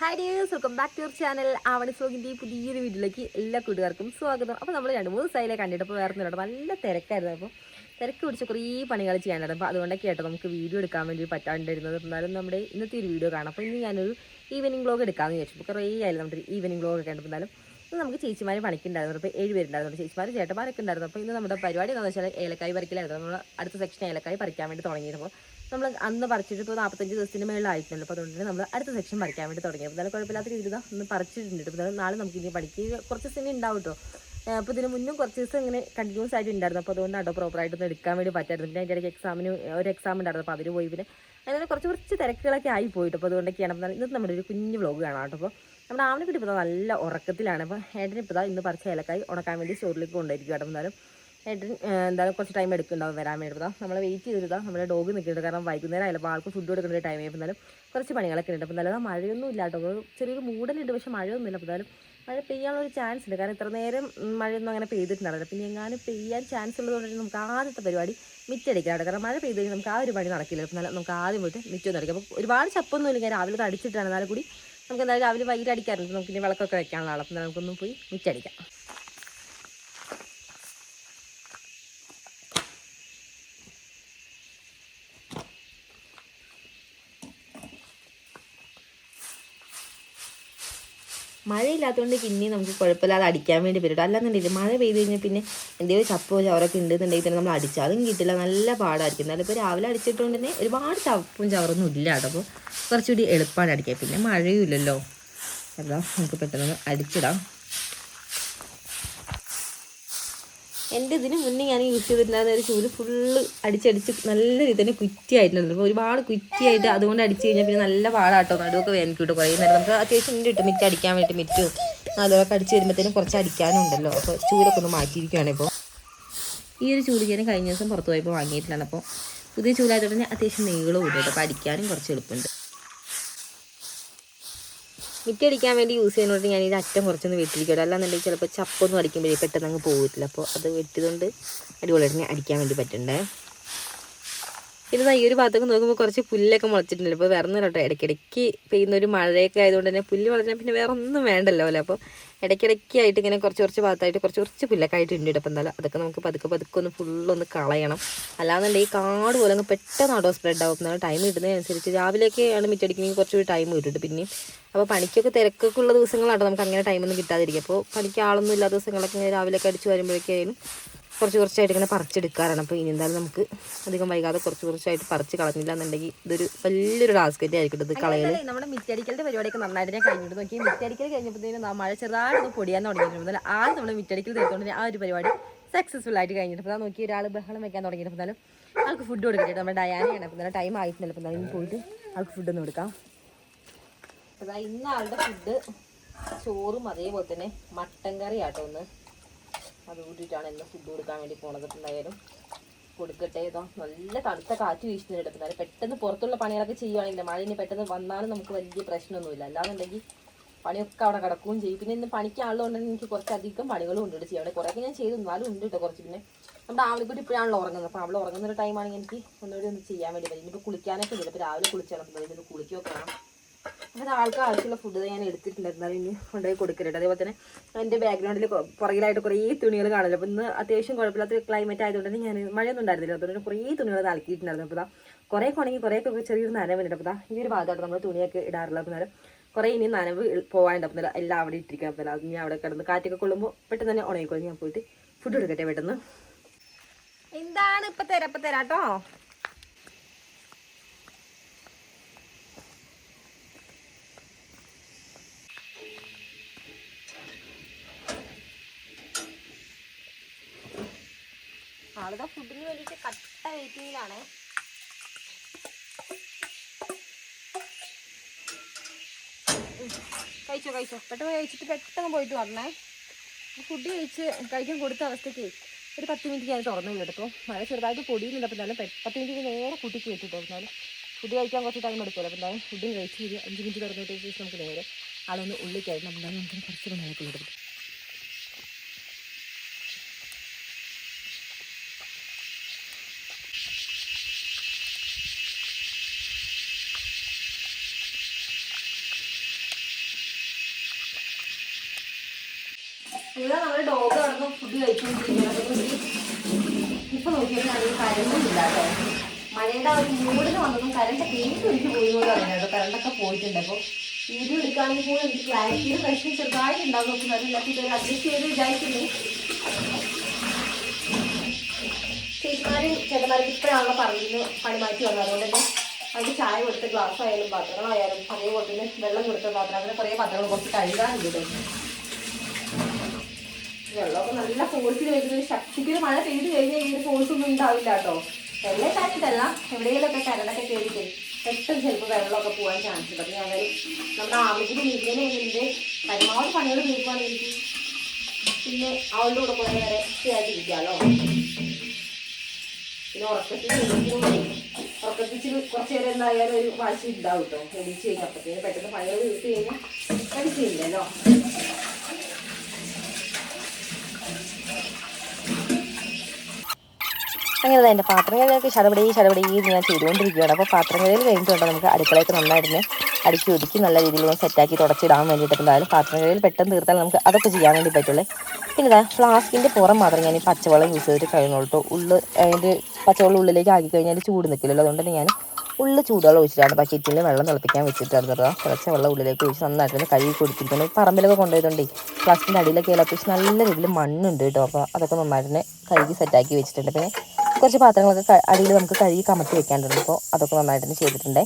Hi dears welcome back to your channel Avani സോഗിന്റെ പുതിയൊരു വീട്ടിലേക്ക് എല്ലാ കൂട്ടുകാർക്കും സ്വാഗതം. അപ്പോൾ നമ്മൾ രണ്ട് മൂന്ന് ദിവസമായില്ലേ കണ്ടിട്ട് അപ്പോൾ വേറെ ഒന്നും നല്ല തിരക്കായിരുന്നു. അപ്പോൾ തിരക്ക് പിടിച്ച് കുറേ പണികൾ ചെയ്യാനായിരുന്നു. അപ്പോൾ അതുകൊണ്ടൊക്കെ ആയിട്ട് നമുക്ക് വീഡിയോ എടുക്കാൻ വേണ്ടി പറ്റാണ്ടിരുന്നത്. എന്നാലും നമ്മുടെ ഇന്നത്തെ ഒരു വീഡിയോ കാണാം. അപ്പോൾ ഇന്ന് ഞാനൊരു ഈവനിങ് ബ്ലോഗ് എടുക്കാമെന്ന് വിചാരിച്ചു. അപ്പോൾ കുറേ ആയാലും നമ്മുടെ ഈവനിങ് ബ്ലോഗ് ഒക്കെ ഉണ്ടെന്നാലും നമുക്ക് ചേച്ചിമാർ പണിക്കുണ്ടായിരുന്നു. അപ്പോൾ ഏഴ് പേരുണ്ടായിരുന്നു. ചേച്ചിമാർ ചേട്ടന്മാരൊക്കെ ഉണ്ടായിരുന്നു. അപ്പോൾ ഇന്ന് നമ്മുടെ പരിപാടി എന്താണെന്ന് വെച്ചാൽ ഏലക്കായി പറിക്കലായിരുന്നു. നമ്മൾ അടുത്ത സെക്ഷൻ ഏലക്കായി പറിക്കാൻ വേണ്ടി തുടങ്ങിയപ്പോൾ നമ്മൾ അന്ന് പറിച്ചിട്ട് ഇപ്പോൾ നാൽപ്പത്തഞ്ച് ദിവസത്തിന് ആയിട്ടുണ്ട് അപ്പോൾ അതുകൊണ്ട് നമ്മൾ അടുത്ത സെക്ഷൻ പറിക്കാൻ വേണ്ടി തുടങ്ങി. അപ്പോൾ എന്നാലും കുഴപ്പമില്ലാത്ത രീതിയിൽ ഒന്ന് പറിച്ചിട്ടുണ്ട് അപ്പോൾ നാളെ നമുക്ക് ഇനി പണിക്ക് കുറച്ച് ദിവസം ഉണ്ടാവും കേട്ടോ. അപ്പോൾ ഇതിന് മുന്നും കുറച്ച് ദിവസം ഇങ്ങനെ കണ്ടിന്യൂസ് ആയിട്ട് ഉണ്ടായിരുന്നു. അപ്പോൾ അതുകൊണ്ട് കേട്ടോ പ്രോപ്പറായിട്ടൊന്ന് എടുക്കാൻ വേണ്ടി പറ്റായിരുന്നു പിന്നെ അതിന്റെ ഇടയ്ക്ക് എക്സാമിന് ഒരു എക്സാം ഉണ്ടായിരുന്നു. അപ്പോൾ അതിന് പോയി പിന്നെ അങ്ങനെ കുറച്ച് കുറച്ച് തിരക്കുകളൊക്കെ ആയി പോയിട്ട് അപ്പോൾ അതുകൊണ്ടൊക്കെയാണ് ഇന്നത്തെ നമ്മുടെ ഒരു കുഞ്ഞു വ്ളോഗ് കാണാം കേട്ടോ. അപ്പോൾ നമ്മുടെ ആവിനെ കിട്ടി ഇപ്പോൾ നല്ല ഉറക്കത്തിലാണ്. അപ്പോൾ ഏട്ടനിപ്പോൾ ഇന്ന് പറിച്ച ഏലക്കായി ഉണക്കാൻ വേണ്ടി സ്റ്റോറിലേക്ക് കൊണ്ടുപോയിരിക്കും കേട്ടോ. എന്നാലും ഏട്ടൻ എന്തായാലും കുറച്ച് ടൈം എടുക്കുന്നുണ്ടാവും വരാൻ വേണ്ടിയിട്ട് നമ്മൾ വെയിറ്റ് ചെയ്തിട്ടാ നമ്മുടെ ഡോഗ് നിൽക്കുന്നുണ്ട്. കാരണം വൈകുന്നേരം ആയാലും അപ്പോൾ ആൾക്ക് ഫുഡ് കൊടുക്കുന്ന ടൈം ആയപ്പോൾ കുറച്ച് പണികളൊക്കെ ഉണ്ട്. അപ്പോൾ എന്തായാലും മഴയൊന്നും ഇല്ല കേട്ടോ. ചെറിയൊരു മൂടലുണ്ട്. പക്ഷേ മഴയൊന്നും ഇല്ല അപ്പോൾ എന്തായാലും മഴ പെയ്യാനുള്ള ഒരു ചാൻസ് ഉണ്ട്. കാരണം ഇത്ര നേരം മഴയൊന്നും അങ്ങനെ പെയ്തിട്ടുണ്ടാവില്ല. പിന്നെ എങ്ങാനും പെയ്യാൻ ചാൻസ് ഉള്ളതുകൊണ്ട് നമുക്ക് ആദ്യത്തെ പരിപാടി മിറ്റടിക്കാം കാരണം മഴ പെയ്ത് നമുക്ക് ആ ഒരു പണി നടക്കില്ല. അപ്പോൾ എന്നാലും നമുക്ക് ആദ്യം പോയിട്ട് മിറ്റം അടിക്കാം. അപ്പോൾ ഒരുപാട് ചപ്പൊന്നും ഇല്ല. ഞാൻ രാവിലെ അടിച്ചിട്ടാണ് എന്നാലും കൂടി നമുക്ക് എന്തായാലും രാവിലെ വൈകിട്ട് അടിക്കാറുണ്ട്. നമുക്ക് ഇനി വിളക്കൊക്കെ വെക്കാനുള്ള ആളപ്പം നമുക്കൊന്നും പോയി മിറ്റടിക്കാം. മഴയില്ലാത്തതുകൊണ്ട് പിന്നെയും നമുക്ക് കുഴപ്പമില്ലാതെ അടിക്കാൻ വേണ്ടി പറ്റും. അല്ലാന്നുണ്ടെങ്കിൽ മഴ പെയ്ത് കഴിഞ്ഞാൽ പിന്നെ എന്തെങ്കിലും ചപ്പോ ചവറൊക്കെ ഉണ്ടെന്നുണ്ടെങ്കിൽ തന്നെ നമ്മൾ അടിച്ചാലും കിട്ടില്ല. നല്ല പാടായിരിക്കും. എന്നാലും ഇപ്പോൾ രാവിലെ അടിച്ചിട്ടുകൊണ്ട് തന്നെ ഒരുപാട് ചപ്പും ചവറൊന്നും ഇല്ല കേട്ടോ. അപ്പോൾ കുറച്ചുകൂടി എളുപ്പമാണ് അടിക്കാൻ. പിന്നെ മഴയും ഇല്ലല്ലോ അതാ നമുക്ക് പെട്ടെന്ന് അടിച്ചിടാം. എന്റെ ഇതിന് മുന്നേ ഞാൻ യൂസ് ചെയ്തിട്ടുണ്ടായിരുന്ന ഒരു ചൂൽ ഫുള്ള് അടിച്ചടിച്ച് നല്ല രീതിയിൽ തന്നെ കുറ്റിയായിട്ടുണ്ടായിരുന്നു അപ്പോൾ ഒരുപാട് കുറ്റിയായിട്ട് അതുകൊണ്ട് അടിച്ച് കഴിഞ്ഞാൽ പിന്നെ നല്ല പാടാട്ടോ. നടുവൊക്കെ വേനൽ കിട്ടും കുറേ നേരം നമുക്ക് അത്യാവശ്യം ഉണ്ട് കിട്ടും മിറ്റ് അടിക്കാൻ വേണ്ടി മിറ്റും. അതൊക്കെ അടിച്ച് വരുമ്പോഴത്തേനും കുറച്ച് അടിക്കാനും ഉണ്ടല്ലോ. അപ്പോൾ ചൂലൊക്കെ ഒന്ന് മാറ്റിയിരിക്കുകയാണ് ഇപ്പോൾ ഈ ഒരു ചൂൽ ഞാൻ കഴിഞ്ഞ ദിവസം പുറത്ത് പോയപ്പോൾ വാങ്ങിയിട്ടാണ് അപ്പോൾ പുതിയ ചൂലായതുകൊണ്ട് അത്യാവശ്യം നീളവും ഉണ്ട് അപ്പോൾ അടിക്കാനും കുറച്ച് എളുപ്പമുണ്ട്. മിറ്റടിക്കാൻ വേണ്ടി യൂസ് ചെയ്യുന്നതുകൊണ്ട് ഞാൻ ഇത് അറ്റം കുറച്ചൊന്ന് വെട്ടിരിക്കട്ടെ അല്ലാന്നുണ്ടെങ്കിൽ ചിലപ്പോൾ ചപ്പൊന്നും അടിക്കുമ്പോഴേ പെട്ടെന്ന് അങ്ങ് പോകില്ല അപ്പോൾ അത് വെട്ടിയതുകൊണ്ട് അടിപൊളിയായിട്ട് അടിക്കാൻ വേണ്ടി പറ്റണ്ടേ. ദാ ഈ ഒരു ഭാഗത്തൊക്കെ നോക്കുമ്പോൾ കുറച്ച് പുല്ലൊക്കെ മുളച്ചിട്ടുണ്ട് ഇപ്പോൾ വേറെ ഒന്നും കേട്ടോ ഇടയ്ക്കിടയ്ക്ക് പെയ്യുന്ന ഒരു മഴയൊക്കെ ആയതുകൊണ്ട് തന്നെ പുല്ല് വളർന്നാൽ പിന്നെ വേറെ ഒന്നും വേണ്ടല്ലോ അല്ലേ? അപ്പോൾ ഇടയ്ക്കിടയ്ക്ക് ആയിട്ട് ഇങ്ങനെ കുറച്ച് കുറച്ച് ഭാഗത്തായിട്ട് കുറച്ച് കുറച്ച് പുല്ലൊക്കെ ആയിട്ട് ഉണ്ട് അപ്പോൾ എന്തായാലും അതൊക്കെ നമുക്ക് പതുക്കെ പതുക്കെ ഒന്ന് ഫുള്ളൊന്ന് കളയണം. അല്ലാന്നുണ്ടെങ്കിൽ ഈ കാട് പോലെ അങ്ങ് പെട്ടെന്ന് ഓട്ടോ സ്പ്രെഡ് ആവും. എന്നാൽ ടൈം കിട്ടുന്നതനുസരിച്ച് രാവിലെയൊക്കെയാണ് മിറ്റടിക്കണമെങ്കിൽ കുറച്ചുകൂടി ടൈം കിട്ടും പിന്നെയും. അപ്പോൾ പണിക്കൊക്കെ തിരക്കൊക്കെ ഉള്ള ദിവസങ്ങളാണ് നമുക്ക് അങ്ങനെ ടൈമൊന്നും കിട്ടാതിരിക്കും അപ്പോൾ പണിക്ക് ആളൊന്നും ഇല്ലാത്ത ദിവസങ്ങളൊക്കെ രാവിലെയൊക്കെ അടിച്ച് വരുമ്പോഴേക്കും കുറച്ച് കുറച്ചായിട്ട് ഇങ്ങനെ പറിച്ചെടുക്കാറാണ്. അപ്പോൾ ഇനി എന്തായാലും നമുക്ക് അധികം വൈകാതെ കുറച്ച് കുറച്ചായിട്ട് പറിച്ച് കളഞ്ഞില്ല എന്നുണ്ടെങ്കിൽ ഇതൊരു വലിയൊരു ടാസ്ക് തന്നെ ആയിരിക്കും ഇത് കളയൽ നമ്മുടെ മിറ്റടിക്കലിന്റെ പരിപാടിയൊക്കെ നന്നായിട്ട് ഞാൻ കഴിഞ്ഞിട്ട് നോക്കി മിറ്റടിക്കൽ കഴിഞ്ഞപ്പോഴത്തേക്കും മഴ ചെറുതായിട്ട് പൊടിയാൻ തുടങ്ങിയിട്ടുണ്ട്. ആദ്യം നമ്മൾ മിറ്റടിക്കൽ തീർത്തുകൊണ്ട് ആ ഒരു പരിപാടി സക്സസ്ഫുൾ ആയിട്ട് കഴിഞ്ഞിട്ട് അപ്പോൾ നോക്കി ഒരാൾ ബഹളം വെക്കാൻ തുടങ്ങിയിട്ട് എന്നാലും ആൾക്ക് ഫുഡ് കൊടുക്കട്ടെ. നമ്മുടെ ഡയാനയാണ് അപ്പോൾ നല്ല ടൈം ആയിട്ടുണ്ടല്ലോ അപ്പോൾ എന്തായാലും പോയിട്ട് ആൾക്ക് ഫുഡ് ഒന്ന് കൊടുക്കാം. അതാ ഇന്ന് ആളുടെ ഫുഡ് ചോറും അതേപോലെ തന്നെ മട്ടൻ കറി ആട്ടോ ഒന്ന് അത് കൂട്ടിയിട്ടാണ് ഇന്ന് ഫുഡ് കൊടുക്കാൻ വേണ്ടി പോണത്. എന്തായാലും കൊടുക്കട്ടെ. ഇതോ നല്ല തണുത്ത കാറ്റ് വീശുന്നുണ്ട് എന്നാലും പെട്ടെന്ന് പുറത്തുള്ള പണികളൊക്കെ ചെയ്യുവാണെങ്കിൽ മഴ ഇനി പെട്ടെന്ന് വന്നാലും നമുക്ക് വലിയ പ്രശ്നമൊന്നുമില്ല. അല്ലാന്നുണ്ടെങ്കിൽ പണിയൊക്കെ അവിടെ കിടക്കുകയും ചെയ്യും. പിന്നെ ഇന്ന് പണിക്കാളുകൊണ്ട് തന്നെ എനിക്ക് കുറച്ചധികം പണികളും ഉണ്ട് ചെയ്യാം അവിടെ കുറേയൊക്കെ ഞാൻ ചെയ്തു. എന്നാലും ഉണ്ട് കേട്ടോ കുറച്ച്. പിന്നെ നമ്മുടെ ആവളിക്കുട്ടി ഇപ്പോഴാണല്ലോ ഉറങ്ങുന്നത്. അപ്പോൾ അവൾ ഉറങ്ങുന്ന ഒരു ടൈമാണെങ്കിൽ എനിക്ക് ഒന്നുകൂടി ഒന്ന് ചെയ്യാൻ വേണ്ടി പറ്റും ഇനിയിപ്പോൾ കുളിക്കാനൊക്കെ ഇല്ല. ഇപ്പോൾ രാവിലെ അപ്പോൾ ഇതിന് കുളിക്കുകയൊക്കെ വേണം. അപ്പോൾ ആൾക്ക് ആവശ്യമുള്ള ഫുഡ് ഞാൻ എടുത്തിട്ടുണ്ടായിരുന്നു. ഇനി കൊണ്ടുപോയി കൊടുക്കരുത്. അതേപോലെ തന്നെ എന്റെ ബാക്ക്ഗ്രൗണ്ടിൽ പുറകിലായിട്ട് കുറേ തുണികൾ കാണില്ല അപ്പോൾ ഇന്ന് അത്യാവശ്യം കുഴപ്പമില്ലാത്ത ക്ലൈമറ്റ് ആയതുകൊണ്ട് ഞാൻ മഴയൊന്നും ഉണ്ടായിരുന്നില്ല. അതുകൊണ്ട് കുറേ തുണികൾ നൽകിയിട്ടുണ്ടായിരുന്നു അപ്പോൾ കുറേ കുണങ്ങി കുറേ ഒക്കെ ചെറിയൊരു നനവുണ്ട് അപ്പോൾ ദാ ഈ ഒരു ഭാഗത്താണ് നമ്മൾ തുണിയൊക്കെ ഇടാറുള്ളത്. അപ്പോൾ കുറേ ഇനി നനവ് പോകാനുണ്ട് അപ്പം എല്ലാം അവിടെ ഇട്ടിരിക്കണം അപ്പോൾ അത് ഞാൻ അവിടെ കിടന്ന് കാറ്റൊക്കെ കൊള്ളുമ്പോൾ പെട്ടെന്ന് തന്നെ ഉണങ്ങിക്കോളും. ഞാൻ പോയിട്ട് ഫുഡ് എടുക്കട്ടെ പെട്ടെന്ന്. എന്താണ് ഇപ്പം തരാം ഇപ്പം തരാം കേട്ടോ ആളുടെ ഫുഡിന് വേണ്ടിയിട്ട് കട്ട വെയിറ്റിങ്ങിലാണ്. കഴിച്ചോ കഴിച്ചോ. പെട്ടെന്ന് കഴിച്ചിട്ട് പെട്ടെന്ന് പോയിട്ട് വരണേ. ഫുഡ് കഴിച്ച് കഴിക്കാൻ കൊടുത്ത അവസ്ഥയ്ക്ക് ഒരു പത്ത് മിനിറ്റ് ഞാൻ തുറന്നു കിടക്കും മഴ ചെറുതായിട്ട് പൊടിയുന്നില്ല അപ്പം പെ- പത്ത് മിനിറ്റ് നേരെ കുട്ടിക്ക് വെച്ചിട്ടോ. എന്നാലും ഫുഡ് കഴിക്കാൻ കുറച്ച് ടൈം എടുക്കുമല്ലോ. അപ്പം എന്തായാലും ഫുഡും കഴിച്ച് ഒരു അഞ്ച് മിനിറ്റ് തുറന്നിട്ട് ശേഷം നമുക്ക് നേരെ ആളൊന്ന് ഉള്ളിക്കായിരുന്നു എന്തായാലും നമുക്ക് കുറച്ച് പണിയൊക്കെ എടുക്കും ഇവിടെ നമ്മുടെ ഡോഗ് കിടന്ന് ഫുഡ് കഴിച്ചുകൊണ്ടിരിക്കുകയാണ് അപ്പോൾ നോക്കി ഇപ്പൊ നോക്കിയാൽ കരണ്ടും കേട്ടോ മഴയുടെ ഒരു മൂടിന് വന്നതും കരണ്ട് പേര് എനിക്ക് പോയി പോലും പറഞ്ഞു കേട്ടോ കരണ്ടൊക്കെ പോയിട്ടുണ്ട്. അപ്പോൾ വീഡിയോ എടുക്കുകയാണെങ്കിൽ പോലും എനിക്ക് ക്ലാരിറ്റിയിൽ പ്രശ്നം ചെറുതായിട്ട് ഉണ്ടാകും നോക്കുന്നത് അതില്ലാത്ത ഇതൊരു അഡ്ജസ്റ്റ് ചെയ്ത് വിചാരിക്കുന്നു ചേച്ചിമാരും ചേട്ടന്മാരും ഇപ്പോഴാണല്ലോ പറയുന്നത് പണി മാറ്റി വന്നത്. അതുകൊണ്ട് തന്നെ അതിന് ചായ കൊടുത്ത ഗ്ലാസ് ആയാലും പാത്രങ്ങളായാലും അതേപോലെ തന്നെ വെള്ളം കൊടുത്ത പാത്രം അങ്ങനെ കുറേ പാത്രങ്ങൾ കുറച്ച് കഴുകാനുണ്ട് കേട്ടോ അപ്പൊ നല്ല ഫോഴ്സിൽ വരുന്ന ശക്തിക്ക് മഴ പെയ്ത് കഴിഞ്ഞാൽ ഈ ഫോഴ്സ് ഒന്നും ഉണ്ടാവില്ല കേട്ടോ. എല്ലാ കാര്യത്തല്ല എവിടെയെങ്കിലുമൊക്കെ കരടൊക്കെ കയറിയിട്ട് പെട്ടെന്ന് ചിലപ്പോൾ വെള്ളമൊക്കെ പോകാൻ ചാൻസ് ഉണ്ട്. അപ്പം ഞാൻ നമ്മുടെ ആവശ്യത്തിന് ഇങ്ങനെ ഇതിന്റെ പരമാവധി പണികൾ തീർക്കുകയാണെങ്കിൽ പിന്നെ അവളുടെ കൂടെ കുറേ നേരം ചെയ്യാതിരിക്കാമല്ലോ പിന്നെ ഉറക്കത്തിൽ ഉറക്കത്തിൽ കുറച്ച് നേരം എന്തായാലും ഒരു വാശി ഉണ്ടാവും കേട്ടോ. എണീച്ച് കഴിഞ്ഞാൽ അപ്പത്തേന് പെട്ടെന്ന് പണികൾ തീർത്ത് കഴിഞ്ഞാൽ പഠിച്ചില്ലല്ലോ അങ്ങനെ എന്റെ പാത്രം കഴുകലൊക്കെ ശതപടി ശടപടി ഞാൻ ചെയ്തുകൊണ്ടിരിക്കുകയാണ് അപ്പോൾ പാത്രം കഴുകൽ കഴിഞ്ഞിട്ടുണ്ട് നമുക്ക് അടുക്കളയൊക്കെ നന്നായിട്ട് അടുക്കി ഒതുക്കി നല്ല രീതിയിൽ ഒന്ന് സെറ്റാക്കി തുടച്ചിടാൻ വേണ്ടിയിട്ട് എന്തായാലും പാത്രം കഴുകൽ പെട്ടെന്ന് തീർത്താൽ നമുക്ക് അതൊക്കെ ചെയ്യാൻ വേണ്ടി പറ്റുള്ളൂ. പിന്നെ ഇതാ ഫ്ലാസ്കിന്റെ പുറം മാത്രം ഞാൻ ഈ പച്ചവെള്ളം യൂസ് ചെയ്തിട്ട് കഴിഞ്ഞോളൂ കേട്ടോ ഉള്ളു അതിന്റെ പച്ചവെള്ളം ഉള്ളിലേക്ക് ആക്കി കഴിഞ്ഞാൽ ചൂട് നിൽക്കില്ലല്ലോ. അതുകൊണ്ട് തന്നെ ഞാൻ ഉള്ളു ചൂടുവെള്ളം ഒഴിച്ചിട്ടാണ്. ബക്കറ്റിൽ വെള്ളം തിളപ്പിക്കാൻ വെച്ചിട്ടാണ് കുറച്ച് വെള്ളം ഉള്ളിലേക്ക് ഒഴിച്ച് നന്നായിട്ട് കഴുകി കൊടുത്തിരിക്കുന്നു. പറമ്പിലൊക്കെ കൊണ്ടുപോയതുകൊണ്ടേ ഫ്ലാസ്കിന്റെ അടിയിലൊക്കെ അത്യാവശ്യം നല്ല രീതിയിൽ മണ്ണുണ്ട് കേട്ടോ. അപ്പോൾ അതൊക്കെ നന്നായിട്ട് കഴുകി സെറ്റാക്കി വെച്ചിട്ടുണ്ട്. പിന്നെ കുറച്ച് പാത്രങ്ങളൊക്കെ അടിയിൽ നമുക്ക് കഴുകി കമത്തി വെക്കാനുണ്ട്. അപ്പോൾ അതൊക്കെ നന്നായിട്ട് ചെയ്തിട്ടുണ്ട്.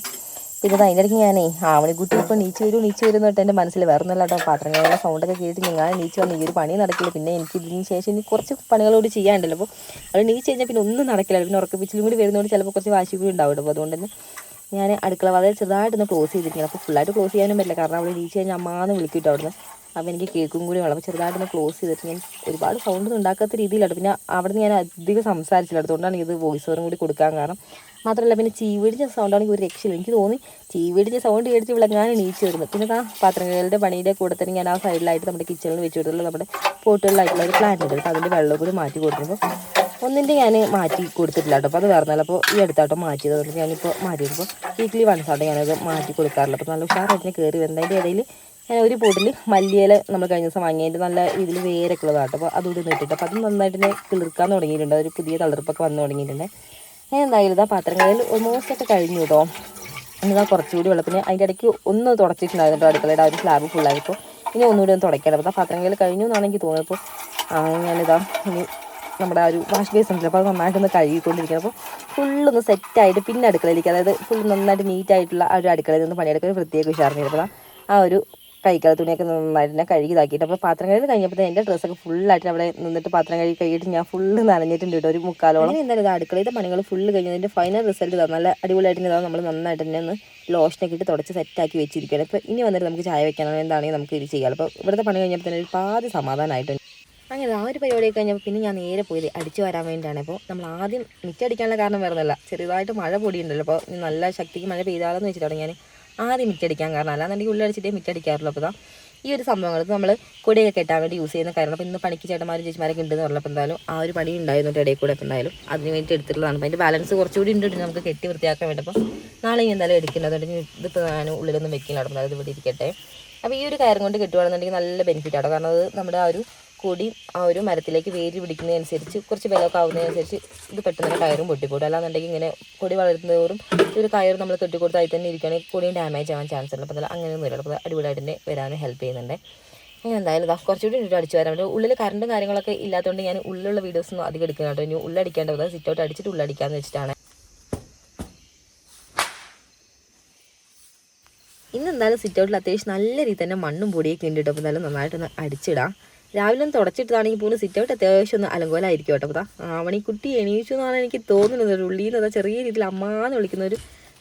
പിന്നെ അതിന്റെ ഇടയ്ക്ക് ഞാനേ ആവണിക്കുട്ടി ഇപ്പോൾ നീച്ച് വരും നീച്ച് വരും എന്നിട്ട് എന്റെ മനസ്സിൽ വരുന്നില്ല കേട്ടോ പാത്രങ്ങളുടെ സൗണ്ടൊക്കെ കേട്ടിട്ട് ഞാൻ നീച്ച് വന്ന് ഈ ഒരു പണി നടക്കില്ല. പിന്നെ എനിക്ക് ഇതിന് ശേഷം ഇനി കുറച്ച് പണികളോട് ചെയ്യാനുണ്ടല്ലോ അപ്പോൾ അത് നീച്ച് കഴിഞ്ഞാൽ പിന്നെ ഒന്നും നടക്കില്ല. പിന്നെ ഉറക്കപ്പിച്ചിലും കൂടി വരുന്നതുകൊണ്ട് ചിലപ്പോൾ കുറച്ച് വാശി കൂടി ഉണ്ടാവും അപ്പോൾ അതുകൊണ്ട് തന്നെ ഞാൻ അടുക്കള വളരെ ചെറുതായിട്ടൊന്ന് ക്ലോസ് ചെയ്തിരിക്കണം. അപ്പോൾ ഫുള്ളായിട്ട് ക്ലോസ് ചെയ്യാനും പറ്റില്ല. കാരണം അവിടെ നീച്ച് കഴിഞ്ഞാൽ അമ്മാന്ന് വിളിക്കും അവിടെ അവിടുന്ന്. അപ്പോൾ എനിക്ക് കേൾക്കും കൂടി വേണം. അപ്പോൾ ചെറുതായിട്ടൊന്ന് ക്ലോസ് ചെയ്തിട്ട് ഞാൻ ഒരുപാട് സൗണ്ട് ഉണ്ടാക്കാത്ത രീതിയിലാണ് പിന്നെ അവിടെ ഞാൻ അധികം സംസാരിച്ചില്ല. അതുകൊണ്ടാണ് ഇത് വോയിസ് ഓവറും കൂടി കൊടുക്കാൻ കാരണം മാത്രമല്ല പിന്നെ ചീവിടിച്ച സൗണ്ടാണെങ്കിൽ ഒരു രക്ഷയില്ല. എനിക്ക് തോന്നി ചീവിടിച്ച സൗണ്ട് കേടിച്ച് വിളങ്ങാൻ എണീച്ച് വരുന്നു. പിന്നെ ആ പാത്രങ്ങളുടെ പണിയുടെ കൂടെ തന്നെ ഞാൻ ആ സൈഡിലായിട്ട് നമ്മുടെ കിച്ചണിൽ വെച്ച് കൊടുത്തുള്ള നമ്മുടെ പോട്ടുകളിലായിട്ടുള്ള ഒരു പ്ലാന്റ് ഉണ്ട് അതിന്റെ വെള്ളം കൂടി മാറ്റി കൊടുക്കുമ്പോൾ ഒന്നിന്റെ ഞാൻ മാറ്റി കൊടുത്തിട്ടില്ല കേട്ടോ. അപ്പോൾ അത് വേറെ അപ്പോൾ ഈ അടുത്താട്ടോ മാറ്റിയത് അതുകൊണ്ട് ഞാനിപ്പോൾ മാറ്റിയപ്പോൾ വീക്കിലി വൺസ് ആട്ടോ ഞാനത് മാറ്റി കൊടുക്കാറില്ല. അപ്പോൾ നല്ല ഉഷാറായിട്ട് കയറി വരുന്നത് അതിന്റെ ഇടയിൽ ഞാൻ ഒരു പോട്ടിൽ മല്ലിയില നമ്മൾ കഴിഞ്ഞ ദിവസം വാങ്ങിയതിന്റെ നല്ല ഇതിൽ വേരൊക്കെ ഉള്ളതാട്ടോ അപ്പോൾ അതുകൂടി നിട്ടിട്ട് അപ്പോൾ അത് നന്നായിട്ട് തന്നെ കിളിർക്കാൻ തുടങ്ങിയിട്ടുണ്ട്. അതൊരു പുതിയ തളർപ്പൊക്കെ വന്ന് തുടങ്ങിയിട്ടുണ്ട്. ഞാൻ എന്തായാലും ഇതാ പാത്രം പാത്രങ്ങളിൽ ഓൾമോസ്റ്റ് ഒക്കെ കഴിഞ്ഞു കേട്ടോ. എന്നാൽ കുറച്ചുകൂടി വെള്ളത്തിന് അതിന്റെ ഇടയ്ക്ക് ഒന്ന് തുടച്ചിട്ടുണ്ടായിരുന്നു കേട്ടോ അടുക്കളയുടെ ആ ഒരു സ്ലാബ് ഫുള്ളായപ്പോൾ ഇനി ഒന്നുകൂടി ഒന്ന് തുടയ്ക്കണം അപ്പോൾ പാത്രം പാത്രങ്ങളിൽ കഴിഞ്ഞു എന്നാണ് എനിക്ക് തോന്നിയപ്പോൾ അപ്പോൾ ഞാനിതാ ഇനി നമ്മുടെ ആ ഒരു വാഷ് ബേസ് ഉണ്ടല്ലോ. അപ്പോൾ അത് നന്നായിട്ടൊന്ന് കഴുകിക്കൊണ്ടിരിക്കുക അപ്പോൾ ഫുള്ളൊന്ന് സെറ്റായിട്ട് പിന്നെ അടുക്കളയിലേക്ക് അതായത് ഫുൾ നന്നായിട്ട് നീറ്റായിട്ടുള്ള ആ ഒരു അടുക്കളയിൽ നിന്ന് പണിയെടുക്കാൻ ഒരു പ്രത്യേക ആ ഒരു കൈക്കാല തുണിയൊക്കെ നന്നായിട്ട് കഴുകി ഇതാക്കിയിട്ട് അപ്പോൾ പാത്രം കഴുകി കഴിഞ്ഞപ്പോൾ എന്റെ ഡ്രസ്സൊക്കെ ഫുള്ളായിട്ട് അവിടെ നിന്നിട്ട് പാത്രം കഴുകി കഴിഞ്ഞിട്ട് ഞാൻ ഫുള്ള് നനഞ്ഞിട്ടുണ്ട് കേട്ടോ ഒരു മുക്കാലോളം. എന്തായാലും ഇത് അടുക്കളയിൽ പണികൾ ഫുള്ള് കഴിഞ്ഞതിന്റെ ഫൈനൽ റിസൾട്ട് ഇതാണ് നല്ല അടിപൊളിയായിട്ട് ഇതാ നമ്മൾ നന്നായിട്ട് തന്നെ ഒന്ന് ലോഷനൊക്കെ ഇട്ട് തുടച്ച് സെറ്റാക്കി വെച്ചിരിക്കുകയാണ്. ഇപ്പോൾ ഇനി വന്നിട്ട് നമുക്ക് ചായ വെക്കാനോ എന്താണെങ്കിൽ നമുക്ക് ഇത് ചെയ്യാം അപ്പോൾ ഇവിടുത്തെ പണി കഴിഞ്ഞപ്പോൾ തന്നെ ഒരു പാതി സമാധാനമായിട്ടുണ്ട് അങ്ങനെ ആ ഒരു പരിപാടി കഴിഞ്ഞപ്പോൾ പിന്നെ ഞാൻ നേരെ പോയത് അടിച്ചു വരാൻ വേണ്ടിയാണ്. അപ്പോൾ നമ്മൾ ആദ്യം മിറ്റടിക്കാനുള്ള കാരണം വരുന്നില്ല ചെറുതായിട്ട് മഴ പൊടിയുണ്ടല്ലോ. അപ്പോൾ നല്ല ശക്തിക്ക് മഴ പെയ്താലെന്ന് വെച്ചിട്ടാണ് ഞാൻ ആദ്യം മിറ്റടിക്കാൻ കാരണം അല്ലാന്നുണ്ടെങ്കിൽ ഉള്ളടിച്ചിട്ടേ മിറ്റടിക്കാറുള്ളൂ. അപ്പോൾ ദാ ഈ ഒരു സംഭവങ്ങൾക്ക് നമ്മൾ കൊടിയൊക്കെ കെട്ടാൻ വേണ്ടി യൂസ് ചെയ്യുന്ന കാരണം അപ്പോൾ ഇന്ന് പണിക്ക് ചേട്ടന്മാരും ചേച്ചിമാരൊക്കെ ഉണ്ടെന്ന് പറഞ്ഞപ്പോൾ എന്തായാലും ആ ഒരു പണി ഉണ്ടായിരുന്നു ഇടയിൽ കൂടെ. അപ്പോൾ എന്തായാലും അതിന് വേണ്ടി എടുത്തിട്ടുള്ളതാണ്. അപ്പോൾ അതിന്റെ ബാലൻസ് കുറച്ചുകൂടി ഉണ്ട് നമുക്ക് കെട്ടി വൃത്തിയാക്കാൻ വേണ്ടി. അപ്പോൾ നാളെ എന്തായാലും എടുക്കില്ല അതുകൊണ്ട് ഇതിപ്പോൾ ഞാൻ ഉള്ളിലൊന്നും വെക്കില്ല. അപ്പോൾ അത് ഇവിടെ ഇരിക്കട്ടെ. അപ്പോൾ ഈ ഒരു കയറും കൊണ്ട് കെട്ടുകയാണെന്നുണ്ടെങ്കിൽ നല്ല ബെനിഫിറ്റ് ആണ് കാരണം അത് നമ്മുടെ ആ ഒരു കൊടി ആ ഒരു മരത്തിലേക്ക് വേര് പിടിക്കുന്നതനുസരിച്ച് കുറച്ച് ബലമൊക്കെ ആവുന്നതനുസരിച്ച് ഇത് പെട്ടെന്ന് കയറും പൊട്ടിപ്പോട്ടും അല്ലാന്നുണ്ടെങ്കിൽ ഇങ്ങനെ കൊടി വളരുന്നതോറും ഒരു കയർ നമ്മൾ കെട്ടിക്കൊടുത്ത് അതിൽ തന്നെ ഇരിക്കുകയാണെങ്കിൽ കൊടിയും ഡാമേജ് ആവാൻ ചാൻസ് ഉണ്ട്. അപ്പോൾ അങ്ങനെ അങ്ങനെയൊന്നും ഇല്ല അപ്പോൾ അടിപൊളിയായിട്ട് തന്നെ വരാനും ഹെൽപ്പ് ചെയ്യുന്നുണ്ട്. അങ്ങനെ എന്തായാലും ഇതാ കുറച്ചുകൂടി ഇട്ട് അടിച്ച് വരാൻ പറ്റും ഉള്ളിൽ കറണ്ടും കാര്യങ്ങളൊക്കെ ഇല്ലാത്തതുകൊണ്ട് ഞാൻ ഉള്ളിലുള്ള വീഡിയോസ് ഒന്നും അധികം എടുക്കുന്ന കേട്ടോ. ഇനി ഉള്ളടിക്കേണ്ടത് സിറ്റ് ഔട്ട് അടിച്ചിട്ട് ഉള്ളടിക്കാമെന്ന് വെച്ചിട്ടാണ്. ഇന്ന് എന്തായാലും സിറ്റ് ഔട്ടിൽ അത്യാവശ്യം നല്ല രീതി തന്നെ മണ്ണും പൊടിയൊക്കെ ഉണ്ട് കേട്ടോ. അപ്പോൾ എന്തായാലും നന്നായിട്ടൊന്ന് അടിച്ചിടാം. രാവിലെ തുടച്ചിട്ടതാണെങ്കിൽ പോലും സിറ്റ് ഔട്ട് അത്യാവശ്യം ഒന്ന് അലങ്കോലായിരിക്കും കേട്ടോ. അപ്പോൾ ആവണിക്കുട്ടി എണീച്ചു എന്നാണ് എനിക്ക് തോന്നുന്നത്. ഉള്ളിയിൽ നിന്ന് ചെറിയ രീതിയിൽ അമ്മാന്ന് വിളിക്കുന്ന ഒരു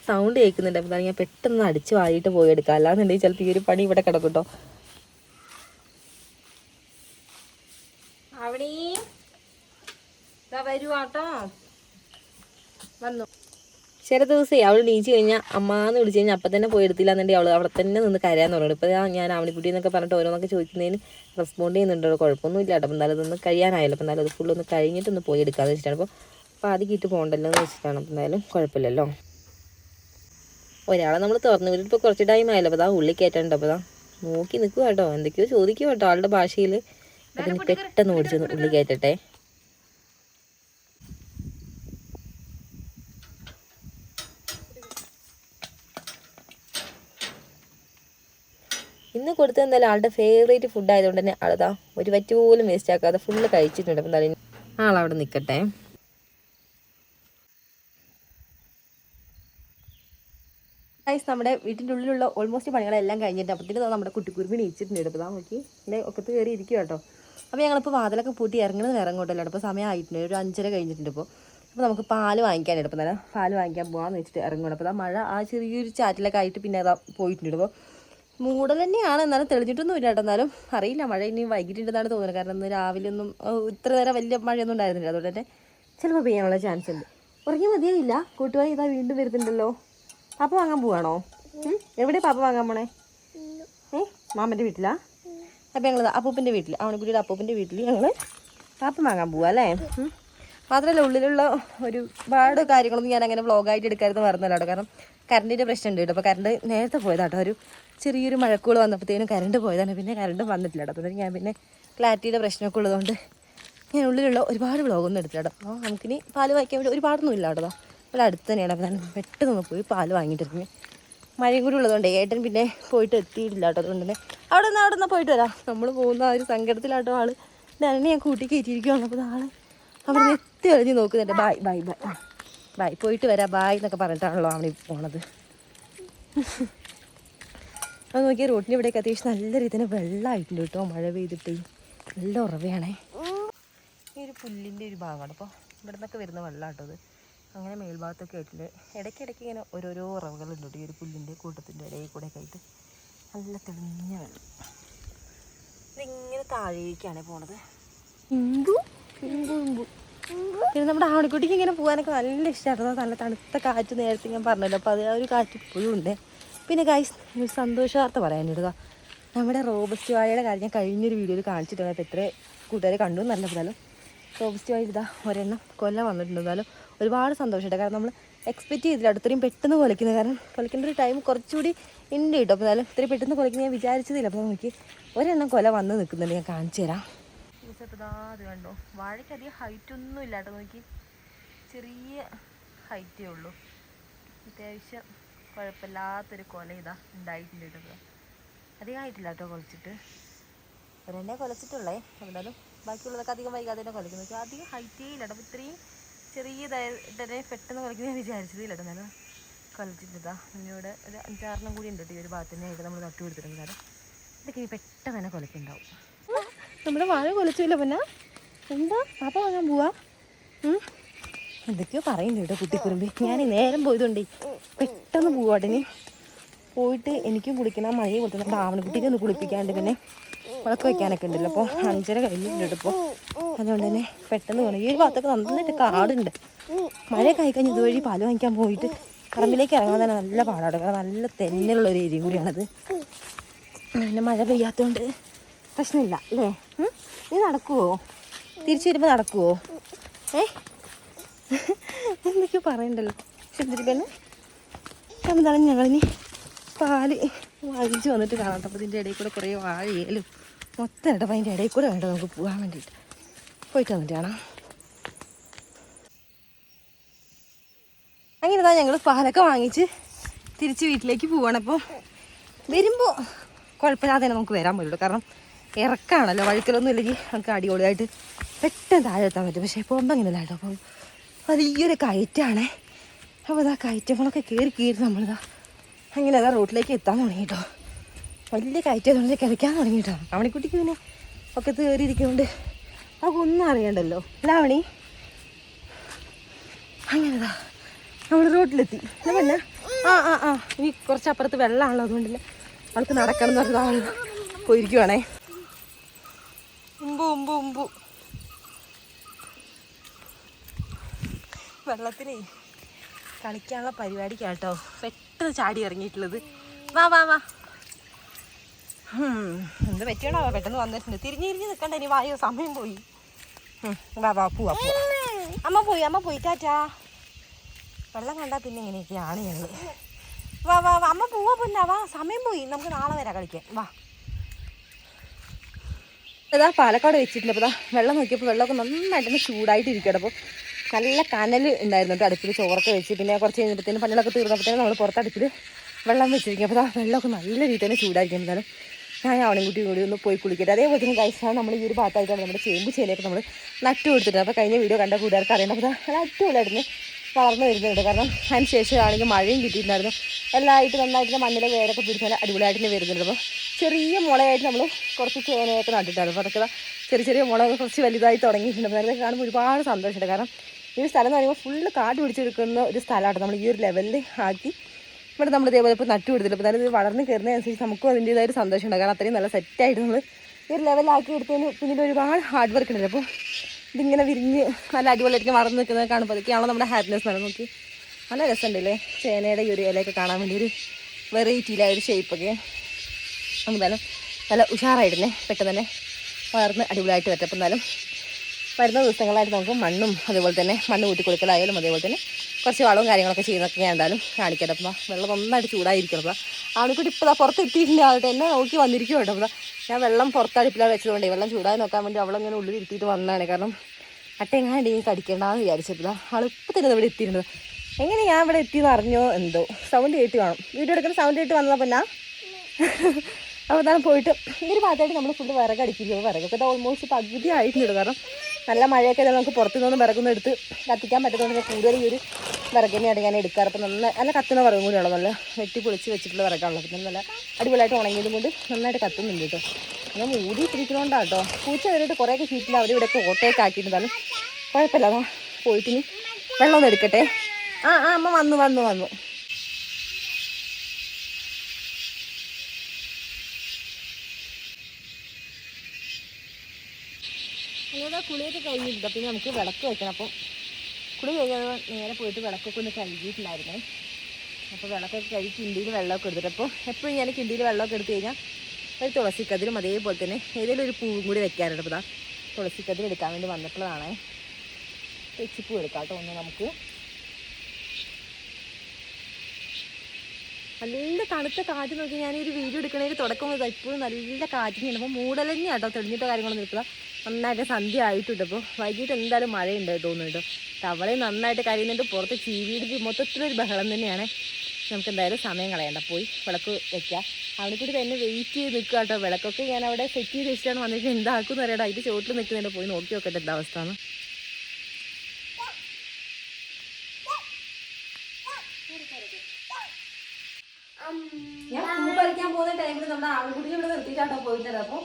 സൗണ്ട് കേൾക്കുന്നുണ്ട്. അപ്പോൾ ഞാൻ പെട്ടെന്ന് അടിച്ച് വാരിയിട്ട് പോയി എടുക്കാം. അല്ലാന്നുണ്ടെങ്കിൽ ചിലപ്പോൾ ഈ ഒരു പണി ഇവിടെ കിടക്കും കേട്ടോ. അവിടെ വരുവാട്ടോ വന്നു. ചില ദിവസമേ അവൾ നീച്ച് കഴിഞ്ഞാൽ അമ്മാന്ന് വിളിച്ച് കഴിഞ്ഞാൽ അപ്പം തന്നെ പോയി എടുത്തില്ല എന്നുണ്ടെങ്കിൽ അവൾ അവിടെ തന്നെ നിന്ന് കരയാൻ തുടങ്ങി ഇപ്പോൾ ഞാൻ ആവണിക്കുട്ടി എന്നൊക്കെ പറഞ്ഞിട്ട് ഓരോന്നൊക്കെ ചോദിക്കുന്നതിന് റെസ്പോണ്ട് ചെയ്യുന്നുണ്ടോ കുഴപ്പമൊന്നും ഇല്ല അപ്പം എന്തായാലും ഇതൊന്ന് കഴിയാനായല്ലോ. അപ്പം എന്തായാലും അത് ഫുള്ളൊന്ന് കഴിഞ്ഞിട്ടൊന്ന് പോയി എടുക്കാമെന്ന് വെച്ചിട്ടാണ്. അപ്പോൾ അപ്പോൾ ആദ്യം കിട്ട് പോകണ്ടല്ലോ എന്ന് വെച്ചിട്ടാണ്. അപ്പം എന്തായാലും കുഴപ്പമില്ലല്ലോ. ഒരാളെ നമ്മൾ തുറന്നു വിട്ടിട്ട് ഇപ്പോൾ കുറച്ച് ടൈം ആയല്ലോ. അപ്പോൾ അതാ ഉള്ളിൽ കയറ്റേണ്ട അപ്പോൾ അതാ നോക്കി നിൽക്കുക കേട്ടോ. എന്തൊക്കെയോ ചോദിക്കുക കേട്ടോ ആളുടെ ഭാഷയിൽ അതിന് പെട്ടെന്ന് ഓടിച്ചൊന്ന് ഉള്ളിൽ കയറ്റട്ടെ ഇന്ന് കൊടുത്തത് എന്തായാലും ആളുടെ ഫേവറേറ്റ് ഫുഡ് ആയതുകൊണ്ട് തന്നെ ആളതാ ഒരു വറ്റ് പോലും വേസ്റ്റ് ആക്കാതെ ഫുള്ള് കഴിച്ചിട്ടുണ്ട് അപ്പം എന്തായാലും ആളവിടെ നിൽക്കട്ടെ ഗൈസ് നമ്മുടെ വീട്ടിന്റെ ഉള്ളിലുള്ള ഓൾമോസ്റ്റ് പണികളെല്ലാം കഴിഞ്ഞിട്ട് അപ്പത്തിന് നമ്മുടെ കുട്ടിക്കുരുമി നീച്ചിട്ടുണ്ട് ഇതാ നോക്കി. എന്റെ ഒക്കത്ത് കയറി ഇരിക്കുക കേട്ടോ. അപ്പോൾ ഞങ്ങളിപ്പോൾ വാതിലൊക്കെ പൂട്ടി ഇറങ്ങുന്നത് കൊണ്ടല്ലോ അപ്പോൾ സമയം ആയിട്ടുണ്ട്. ഒരു അഞ്ചര കഴിഞ്ഞിട്ടുണ്ട് ഇപ്പോൾ അപ്പോൾ നമുക്ക് പാൽ വാങ്ങിക്കാൻ എടുപ്പം തന്നെ പാൽ വാങ്ങിക്കാൻ പോകാമെന്ന് വെച്ചിട്ട് ഇറങ്ങണം അപ്പോൾ മഴ ആ ചെറിയൊരു ചാറ്റിലൊക്കെ ആയിട്ട് പിന്നെ അതാ പോയിട്ടുണ്ട് അപ്പോൾ മൂടൽ തന്നെയാണ്. എന്നാലും തെളിഞ്ഞിട്ടൊന്നും ഇല്ല എന്നാലും അറിയില്ല. മഴ ഇനി വൈകിട്ടുണ്ടെന്നാണ് തോന്നുന്നത്. കാരണം ഇന്ന് രാവിലെ ഒന്നും ഇത്ര നേരം വലിയ മഴയൊന്നും ഉണ്ടായിരുന്നില്ല. അതുകൊണ്ട് തന്നെ ചിലപ്പോൾ പെയ്യാനുള്ള ചാൻസ് ഉണ്ട്. ഉറങ്ങി മതിയായില്ല. കൂട്ടുകാരി ഇതാ വീണ്ടും വരുന്നുണ്ടല്ലോ. പാപ്പ വാങ്ങാൻ പോവാണോ? എവിടെ പാപ്പ വാങ്ങാൻ പോണേ? ഏ? മാമന്റെ വീട്ടിലാ? അപ്പം ഞങ്ങൾ അപ്പൂപ്പന്റെ വീട്ടിൽ അവനക്കുട്ടിയുടെ അപ്പൂപ്പന്റെ വീട്ടിൽ ഞങ്ങൾ പാപ്പ വാങ്ങാൻ പോവാ അല്ലേ. മാത്രമല്ല ഉള്ളിലുള്ള ഒരുപാട് കാര്യങ്ങളൊന്നും ഞാൻ അങ്ങനെ വ്ളോഗായിട്ട് എടുക്കരുത് പറഞ്ഞല്ലോ കാരണം കറണ്ടിന്റെ പ്രശ്നം ഉണ്ട് കേട്ടോ. അപ്പോൾ കറണ്ട് നേരത്തെ പോയതാട്ടോ. ഒരു ചെറിയൊരു മഴക്കൂൾ വന്നപ്പോഴത്തേനും കറണ്ട് പോയതാണ്. പിന്നെ കറണ്ട് വന്നിട്ടില്ല കേട്ടോ. അതുകൊണ്ട് ഞാൻ പിന്നെ ക്ലാരിറ്റിയുടെ പ്രശ്നമൊക്കെ ഉള്ളതുകൊണ്ട് ഞാൻ ഉള്ളിലുള്ള ഒരുപാട് വ്ളോഗൊന്നും എടുത്തില്ല കേട്ടോ. അപ്പോൾ നമുക്കിനി പാൽ വാങ്ങിക്കാൻ വേണ്ടി ഒരുപാടൊന്നും ഇല്ല കേട്ടോ. ഇവിടെ അടുത്ത് തന്നെയാണ്. അപ്പോൾ ഞാൻ പെട്ടെന്ന് പോയി പാൽ വാങ്ങിയിട്ടിരുന്നു മഴയും കൂടി ഉള്ളതുകൊണ്ട് ഏട്ടൻ പിന്നെ പോയിട്ട് എത്തിയിട്ടില്ല കേട്ടോ. അതുകൊണ്ട് തന്നെ അവിടെ നിന്ന് അവിടെ നിന്ന് പോയിട്ട് വരാം. നമ്മൾ പോകുന്ന ആ ഒരു സങ്കടത്തിലാട്ടോ ആൾ ഞാൻ കൂട്ടി കയറ്റിയിരിക്കുകയാണ് അപ്പോൾ ആൾ അവിടെ നിന്ന് എത്തി എറിഞ്ഞ് നോക്കുന്നുണ്ട്. ബൈ ബൈ ബായ് ബായ് പോയിട്ട് വരാം. ബായ് എന്നൊക്കെ പറഞ്ഞിട്ടാണല്ലോ അവിടെ പോണത്. അത് നോക്കിയാൽ റോഡിന്റെ ഇവിടെയൊക്കെ അത്യാവശ്യം നല്ല രീതിയിൽ വെള്ളമായിട്ടുണ്ട് കേട്ടോ. മഴ പെയ്തിട്ട്. നല്ല ഉറവയാണേ. ഈ ഒരു പുല്ലിന്റെ ഒരു ഭാഗമാണ്. അപ്പോൾ ഇവിടെ നിന്നൊക്കെ വരുന്ന വെള്ളമാട്ടോ അത്. അങ്ങനെ മേൽഭാഗത്തൊക്കെ ആയിട്ടുണ്ട്. ഇടയ്ക്കിടയ്ക്ക് ഇങ്ങനെ ഓരോരോ ഉറവുകളുണ്ട് കേട്ടോ ഈ ഒരു പുല്ലിന്റെ കൂട്ടത്തിന്റെ ഇടയിൽ കൂടെ ഒക്കെ ആയിട്ട്. നല്ല തെളിഞ്ഞ വെള്ളം. ഇതിങ്ങനെ താഴേക്കാണ് പോണത്. ഇമ്പു ഇമ്പു ഇമ്പു. പിന്നെ നമ്മുടെ ആണിക്കുട്ടിക്ക് ഇങ്ങനെ പോകാനൊക്കെ നല്ല ഇഷ്ടമായിരുന്നു നല്ല തണുത്ത കാറ്റ് നേരത്തെ ഞാൻ പറഞ്ഞല്ലോ. അപ്പോൾ അത് ആ ഒരു കാറ്റ് ഇപ്പോഴും ഉണ്ട്. പിന്നെ ഗൈസ് ഒരു സന്തോഷ വാർത്ത പറയാനിടുക. നമ്മുടെ റോബസ്റ്റ് വാഴയുടെ കാര്യം ഞാൻ കഴിഞ്ഞൊരു വീഡിയോയിൽ കാണിച്ചിട്ടുണ്ട്. അപ്പോൾ എത്ര കൂട്ടുകാരെ കണ്ടു നല്ല പോലും റോബസ്റ്റ് വാഴ ഇതാ ഒരെണ്ണം കൊല്ലം വന്നിട്ടുണ്ടെന്നാലും ഒരുപാട് സന്തോഷമുണ്ട്. കാരണം നമ്മൾ എക്സ്പെക്റ്റ് ചെയ്തില്ല. അടുത്തരെയും പെട്ടെന്ന് കൊലക്കുന്നത് കാരണം കൊലക്കേണ്ട ഒരു ടൈം കുറച്ചുകൂടി ഉണ്ട് കേട്ടോ. അപ്പോൾ എന്നാലും ഇത്രയും പെട്ടെന്ന് കൊലക്കുന്ന ഞാൻ വിചാരിച്ചതില്ല അപ്പോൾ നമുക്ക് ഒരെണ്ണം കൊല വന്ന് നിൽക്കുന്നുണ്ട്. ഞാൻ കാണിച്ചു തരാം. അത് കണ്ടോ? വാഴയ്ക്ക് അധികം ഹൈറ്റ് ഒന്നും ഇല്ല കേട്ടോ നോക്കി. ചെറിയ ഹൈറ്റേ ഉള്ളൂ. അത്യാവശ്യം കുഴപ്പമില്ലാത്തൊരു കൊല ഇതാ ഉണ്ടായിട്ടുണ്ട് കേട്ടോ. അധികം ആയിട്ടില്ല കേട്ടോ കൊലച്ചിട്ട്. ഒരെണ്ണേ കുലച്ചിട്ടുള്ളേ. എന്നാലും ബാക്കിയുള്ളതൊക്കെ അധികം വൈകാതെ തന്നെ കൊലക്കുന്നു വെച്ചാൽ അധികം ഹൈറ്റേ ഇല്ല കേട്ടോ. അപ്പോൾ ഇത്രയും ചെറിയതായിട്ട് പെട്ടെന്ന് കുലയ്ക്കുന്ന ഞാൻ വിചാരിച്ചതില്ല കേട്ടോ. എന്നാലും കുലച്ചിട്ടിതാ ഇനിയോടെ ഒരു അഞ്ചാറെണ്ണം കൂടി ഉണ്ട് കേട്ടോ ഈ ഒരു ഭാഗത്ത് തന്നെ. ആയിട്ട് നമ്മൾ നട്ടു കൊടുത്തിട്ടുണ്ട്. കാരണം ഇതൊക്കെ ഇനി പെട്ടെന്ന് തന്നെ കൊലക്കുണ്ടാവും നമ്മുടെ വാഴ കൊലച്ചില്ല പിന്നെ. എന്താ? പാപ്പ വാങ്ങാൻ പോവാ? എന്തൊക്കെയോ പറയുന്നുണ്ട് കേട്ടോ കുട്ടിക്കുറുമ്പി. ഞാൻ നേരം പോയതുകൊണ്ടേ പെട്ടെന്ന് പോവാട്ടിനി പോയിട്ട് എനിക്കും കുളിക്കണം മഴയെ കൊടുത്തു നമ്മുടെ ആവണക്കുട്ടിക്ക് ഒന്ന് കുളിപ്പിക്കാണ്ട് പിന്നെ വിളക്ക് വെക്കാനൊക്കെ ഉണ്ടല്ലോ. അപ്പോൾ അഞ്ചര കഴിഞ്ഞിട്ടുണ്ട് ഇപ്പോൾ അതുകൊണ്ട് തന്നെ പെട്ടെന്ന് പോകണം ഈ ഒരു ഭാഗത്തൊക്കെ നന്നായിട്ട് കാടുണ്ട്. മഴയൊക്കെ ആയിക്കഴിഞ്ഞ് ഇതുവഴി പാൽ വാങ്ങിക്കാൻ പോയിട്ട് പറമ്പിലേക്ക് ഇറങ്ങാൻ തന്നെ നല്ല പാടാണ് നല്ല തെന്നുള്ള ഒരു ഏരിയ കൂടിയാണത്. പിന്നെ മഴ പെയ്യാത്തതുകൊണ്ട് പ്രശ്നമില്ല അല്ലേ? നീ നടക്കുവോ? തിരിച്ചു വരുമ്പോൾ നടക്കുവോ? ഏ? എന്തൊക്കെയോ പറയണ്ടല്ലോ. ശുദ്ധിരിക്കന്നെ എന്താണ് ഞങ്ങളിനി പാൽ വാങ്ങിച്ചു വന്നിട്ട് കാണാം അപ്പോൾ ഇതിന്റെ ഇടയിൽ കൂടെ കുറേ വാഴയിലും മൊത്തം ഇടം അതിന്റെ ഇടയിൽ കൂടെ വേണ്ട നമുക്ക് പോകാൻ വേണ്ടിയിട്ട്. പോയിട്ട് വന്നിട്ട് കാണാം. അങ്ങനെ ഞങ്ങൾ പാലൊക്കെ വാങ്ങിച്ച് തിരിച്ച് വീട്ടിലേക്ക് പോവാണ്. അപ്പോൾ വരുമ്പോൾ കുഴപ്പമില്ലാതെ നമുക്ക് വരാൻ പറ്റുള്ളൂ. കാരണം ഇറക്കാണല്ലോ വഴുക്കലൊന്നും ഇല്ലെങ്കിൽ നമുക്ക് അടിപൊളിയായിട്ട് പെട്ടെന്ന് താഴെ എത്താൻ പറ്റും. പക്ഷേ പോകുമ്പോൾ അങ്ങനെയല്ല കേട്ടോ. അപ്പം വലിയൊരു കയറ്റാണേ. അപ്പോൾ ഇതാ കയറ്റങ്ങളൊക്കെ കയറി കയറി നമ്മളിതാ അങ്ങനെ അതാ റോട്ടിലേക്ക് എത്താൻ തുടങ്ങി കേട്ടോ. വലിയ കയറ്റം കിടക്കാൻ തുടങ്ങി കേട്ടോ. അവണിക്കുട്ടിക്ക് പിന്നെ ഒക്കെ കയറിയിരിക്കുന്നുണ്ട്. ഒന്നും അറിയണ്ടല്ലോ. ലാവണി അങ്ങനെതാ. നമ്മൾ റോട്ടിലെത്തി. പിന്നെ? ആ ആ ആ. ഇനി കുറച്ച് അപ്പുറത്ത് വെള്ളമാണല്ലോ അതുകൊണ്ടില്ല. അവൾക്ക് നടക്കണം എന്ന് പറഞ്ഞാൽ പോയിരിക്കുവാണേ. ഉമ്പു ഉമ്പു ഉമ്പു. വെള്ളത്തിനേ കളിക്കാനുള്ള പരിപാടിക്കാട്ടോ. പെട്ടെന്ന് ചാടി ഇറങ്ങിയിട്ടുള്ളത്. വാ വാ വാ. എന്ത് പറ്റിയാണോ പെട്ടെന്ന് വന്നിട്ടുണ്ട്. തിരിഞ്ഞ് തിരിഞ്ഞ് നിൽക്കണ്ട ഇനി വായോ സമയം പോയി. വാ വാ പോവാ പോവാ അമ്മ പോയി അമ്മ പോയി. ടാറ്റാ. വെള്ളം കണ്ടാൽ പിന്നെ ഇങ്ങനെയൊക്കെയാണ് ഞങ്ങൾ വാ വാ വാ. അമ്മ പോവാ പിന്നെ. വാ സമയം പോയി. നമുക്ക് നാളെ വരാം കളിക്കാൻ. വാ. അതാ പാലക്കാട് വെച്ചിട്ടില്ല. അപ്പോൾ വെള്ളം നോക്കിയപ്പോൾ വെള്ളമൊക്കെ നന്നായിട്ട് തന്നെ ചൂടായിട്ട് ഇരിക്കുകയാണ് അപ്പോൾ നല്ല കനൽ ഉണ്ടായിരുന്നു കേട്ടോ അടുപ്പിൽ ചോറൊക്കെ വെച്ച്. പിന്നെ കുറച്ച് കഴിഞ്ഞപ്പോഴത്തേനും പണികളൊക്കെ തീർന്നപ്പോഴത്തേനും നമ്മൾ പുറത്ത് അടുപ്പിൽ വെള്ളം വെച്ചിരിക്കും അപ്പോൾ വെള്ളമൊക്കെ നല്ല രീതിയിൽ തന്നെ ചൂടായിരിക്കും ഞാൻ അവനും കുട്ടിയും കൂടി ഒന്ന് പോയി കുളിക്കട്ടെ. അതേപോലെ തന്നെ കഴിച്ചാണ് നമ്മൾ ഈ ഒരു ഭാഗത്തായിട്ടാണ് നമ്മുടെ ചേമ്പ് ചേനയൊക്കെ നമ്മൾ നട്ടു കൊടുത്തിട്ടുണ്ട്. അപ്പോൾ കഴിഞ്ഞ വീഡിയോ കണ്ട കൂട്ടുകാർക്ക് അറിയണം. അപ്പോൾ അടിപൊളിയായിരുന്നു വളർന്നു വരുന്നുണ്ട്. കാരണം അതിന് ശേഷമാണെങ്കിൽ മഴയും കിട്ടിയിട്ടുണ്ടായിരുന്നു. എല്ലായിട്ട് നന്നായിട്ട് മണ്ണിലെ വേരൊക്കെ പിടിച്ചാൽ അടിപൊളിയായിട്ട് തന്നെ വരുന്നുണ്ട്. അപ്പോൾ ചെറിയ മുളയായിട്ട് നമ്മൾ കുറച്ച് ചേനയൊക്കെ നട്ടിട്ടായിരുന്നു അപ്പോൾ അതൊക്കെ ചെറിയ ചെറിയ മുളക് കുറച്ച് വലുതായി തുടങ്ങിയിട്ടുണ്ട്. അതൊക്കെ കാണുമ്പോൾ ഒരുപാട് സന്തോഷമുണ്ട്. കാരണം ഈ ഒരു സ്ഥലം എന്ന് പറയുമ്പോൾ ഫുള്ള് കാട് പിടിച്ചെടുക്കുന്ന ഒരു സ്ഥലമാണ് നമ്മൾ ഈ ഒരു ലെവലിൽ ആക്കി ഇവിടെ നമ്മൾ ഇതേപോലെ ഇപ്പോൾ നട്ടു കൊടുത്തില്ല അപ്പോൾ അതായത് വളർന്ന് കയറുന്നതനുസരിച്ച് നമുക്കും അതിന്റേതായ ഒരു സന്തോഷമുണ്ട്. കാരണം അത്രയും നല്ല സെറ്റായിട്ട് നമ്മൾ ഈ ഒരു ലെവലാക്കി എടുത്തതിന് പിന്നീട് ഒരുപാട് ഹാർഡ് വർക്ക് ഉണ്ട് അപ്പോൾ ഇതിങ്ങനെ വിരിഞ്ഞ് നല്ല അടിപൊളിയായിട്ട് വളർന്ന് നിൽക്കുന്നത് കാണുമ്പോൾ അതൊക്കെയാണോ നമ്മുടെ ഹാപ്പിനെസ് നടന്നു നോക്കി. നല്ല രസമുണ്ടല്ലേ? ചേനയുടെ ഒരു ഇലയൊക്കെ കാണാൻ വേണ്ടി ഒരു വെറൈറ്റിയിലായ ഒരു ഷേപ്പൊക്കെ എന്തായാലും നല്ല ഉഷാറായിട്ടന്നെ പെട്ടെന്ന് തന്നെ വളർന്ന് അടിപൊളിയായിട്ട് വരട്ടെ. അപ്പം എന്നാലും വരുന്ന ദിവസങ്ങളായിട്ട് നമുക്ക് മണ്ണും അതേപോലെ തന്നെ മണ്ണ് കൂട്ടി കൊടുക്കലായാലും അതേപോലെ തന്നെ കുറച്ച് വളവും കാര്യങ്ങളൊക്കെ ചെയ്യുന്നതൊക്കെ ഞാൻ എന്തായാലും കാണിക്കട്ടെ അപ്പം വെള്ളം നന്നായിട്ട് ചൂടായിരിക്കണം. അപ്പം ആണിക്കുട്ടി ഇപ്പോൾ പുറത്ത് എത്തിയിട്ടുണ്ട് ആളുടെ എന്നെ നോക്കി വന്നിരിക്കും കേട്ടോ അപ്പം ഞാൻ വെള്ളം പുറത്തടുപ്പിലാണ് വെച്ചതുകൊണ്ടേ വെള്ളം ചൂടായി നോക്കാൻ വേണ്ടി അവളങ്ങനെ ഉള്ളിൽ ഇരുത്തിയിട്ട് വന്നതാണ്. കാരണം അട്ട എങ്ങനെ ഈ കടിക്കണ്ടെന്ന് വിചാരിച്ചിട്ടില്ല ആൾ ഇപ്പം തന്നെ ഇവിടെ എത്തിയിരുന്നത്. എങ്ങനെ ഞാൻ ഇവിടെ എത്തിയെന്ന് അറിഞ്ഞോ എന്തോ. സൗണ്ട് കേട്ട് കാണും. വീഡിയോ എടുക്കുന്ന സൗണ്ട് കേട്ട് വന്നപ്പോൾ പിന്നെ. അപ്പോൾ അതാണ് പോയിട്ട് ഈ ഒരു ഭാഗത്തായിട്ട് നമ്മൾ വിറക് അടിക്കില്ല വിറകൊക്കെ ഓൾമോസ്റ്റ് പകുതി ആയിട്ടുണ്ട്. കാരണം നല്ല മഴയൊക്കെ നമുക്ക് പുറത്തുനിന്നൊന്നും വിറകൊന്നും എടുത്ത് കത്തിക്കാൻ പറ്റുന്നതുകൊണ്ട് കൂടുതൽ ഈ ഒരു വിറക് തന്നെയാണ് ഞാൻ എടുക്കാറ് അപ്പം നല്ല നല്ല കത്തുന്ന വിറകും കൂടിയുള്ള നല്ല വെട്ടി പൊളിച്ച് വെച്ചിട്ടുള്ള വിറകാണല്ലോ പിന്നെ നല്ല അടിപൊളിയായിട്ട് ഉണങ്ങിയതും കൊണ്ട് നന്നായിട്ട് കത്തുന്നുണ്ട് കേട്ടോ. ഞാൻ മൂടി ഇട്ടിരിക്കുന്നതുകൊണ്ടാണ് കേട്ടോ. പൂച്ച കയറിയിട്ട് കുറേയൊക്കെ ഷീറ്റിൽ അവർ ഇവിടെയൊക്കെ ഓട്ടയൊക്കെ ആക്കിയിട്ടുണ്ടാലും കുഴപ്പമില്ല അതാ പോയിട്ട് ഇനി വെള്ളം ഒന്ന് എടുക്കട്ടെ. ആ ആ അമ്മ വന്നു വന്നു വന്നു. കുളിയൊക്കെ കഴിഞ്ഞിട്ടുണ്ട്. പിന്നെ നമുക്ക് വിളക്ക് വെക്കണം. അപ്പം കുളി കഴിയാതെ നേരെ പോയിട്ട് വിളക്കൊക്കെ ഒന്ന് കഴുകിയിട്ടുണ്ടായിരുന്നേ. അപ്പോൾ വിളക്കൊക്കെ കഴുകി കിണ്ടിയിൽ വെള്ളമൊക്കെ എടുത്തിട്ട് അപ്പോൾ എപ്പോഴും ഞാൻ കിണ്ടിയിൽ വെള്ളമൊക്കെ എടുത്തു കഴിഞ്ഞാൽ ഒരു തുളസിക്കതിരും അതേപോലെ തന്നെ ഏതെങ്കിലും ഒരു പൂവും കൂടി വെക്കാറുണ്ട്. അപ്പോൾ തുളസിക്കതിൽ എടുക്കാൻ വേണ്ടി വന്നിട്ടുള്ളതാണ് തെച്ചിപ്പൂ എടുക്കാം കേട്ടോ ഒന്ന് നമുക്ക്. നല്ല തണുത്ത കാറ്റ് നോക്കി ഞാൻ ഒരു വീഡിയോ എടുക്കണേൽ തുടക്കം മുതൽ ഇപ്പോഴും നല്ല കാറ്റിനാണ് അപ്പോൾ മൂടലഞ്ഞാട്ടോ തന്നെയാണ് തെളിഞ്ഞിട്ടോ കാര്യങ്ങളൊന്നും നിൽക്കുക നന്നായിട്ട് സന്ധ്യ ആയിട്ടുണ്ട്. അപ്പോൾ വൈകിട്ട് എന്തായാലും മഴയുണ്ട് തോന്നുന്നുണ്ട്. തവളയും നന്നായിട്ട് കരയുന്നുണ്ട്. പുറത്ത് ചീവിയിടിച്ച് മൊത്തത്തിലൊരു ബഹളം തന്നെയാണ്. നമുക്ക് എന്തായാലും സമയം കളയണ്ട പോയി വിളക്ക് വെക്കാം. അവിടെ കൂടി തന്നെ വെയിറ്റ് ചെയ്ത് നിൽക്കുക കേട്ടോ. വിളക്കൊക്കെ ഞാൻ അവിടെ സെറ്റ് ചെയ്ത് വെച്ചിട്ടാണ് വന്നിട്ട് എന്താക്കും എന്നറിയാം അതിന്റെ ചോട്ടിൽ നിൽക്കുന്നുണ്ട്. പോയി നോക്കി നോക്കട്ടെ എന്താ അവസ്ഥ എന്ന് ഞാൻ പൂ പറിക്കാൻ പോകുന്ന ടൈമിൽ നമ്മുടെ ആൺകുട്ടി ഇവിടെ നിർത്തിയിട്ടാട്ടോ പോയിട്ടത് അപ്പോൾ